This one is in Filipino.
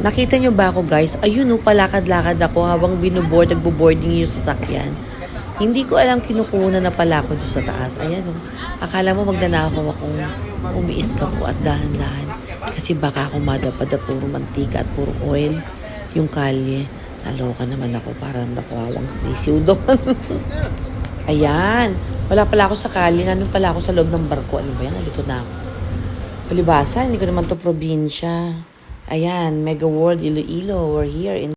Nakita nyo ba ako guys? Ayun no, palakad-lakad ako habang binuboard, nagbo-boarding yung sasakyan. Hindi ko alam kinukuha na pala ako doon sa taas. Ayan o. Akala mo magnanakaw akong umiis ka po at dahan-dahan. Kasi baka ako madapad at puro mantika at puro oil yung kalye. Naloka naman ako para nakuhawang sisiw doon. Ayan. Wala pala ako sa kalye. Nandun pala ako sa loob ng barko. Ano ba yan? Nalikod na ako. Palibasa, hindi ko naman to probinsya. Ayan, Mega World Iloilo. We're here in